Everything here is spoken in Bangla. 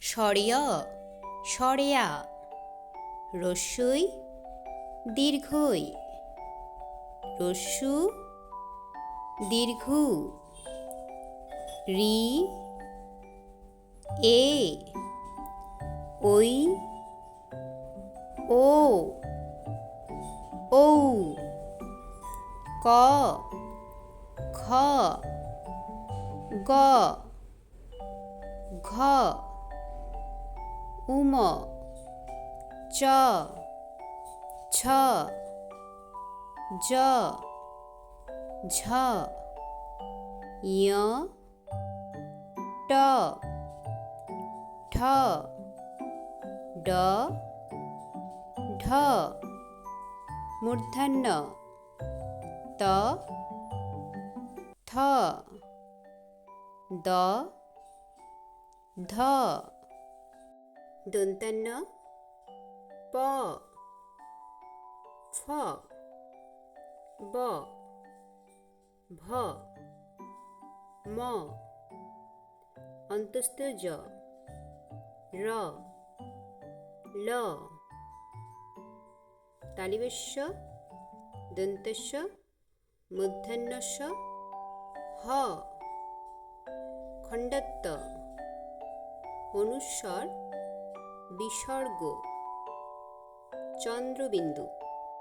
সরিয়, সরেয়া, রস্যই, দীর্ঘই, রস্যু, দীর্ঘু, রি, এ ওই ও, ঔ, ক, খ, গ, ঘ উম চ ছ জ ঝ য় ট ঠ ড ঢ মূর্ধন্য ত থ দ ধ দন্তান্ন, প, ফ, ব, ভ, ম, অন্তস্থ জ, র, ল তালিবেশ্য দন্তস্য মূর্ধন্যস্য হ, খণ্ডত্ব, অনুস্বর বিসর্গ। চন্দ্রবিন্দু